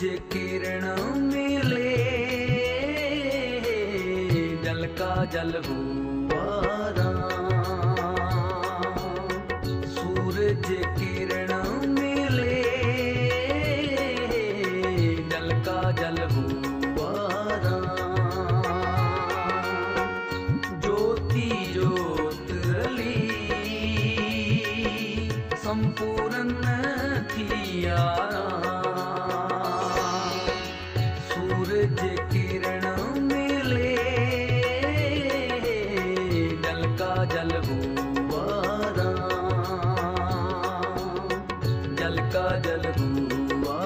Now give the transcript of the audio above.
ਤੁਝੇ ਕਿਰਣ ਮਿਲੇ ਜਲ ਕਾ ਜਲ ਹੁਆ ਰਾਮ ਸੂਰਜ ਕਿਰਣ ਮਿਲੇ ਜਲ ਕਾ ਜਲ ਹੁਆ ਰਾਮ ਜੋਤੀ ਜੋਤ ਰਲੀ ਸੰਪੂਰਨ ਥੀਆ सूरज किरणों में जल का जल हुआ राम। जल का जल हुआ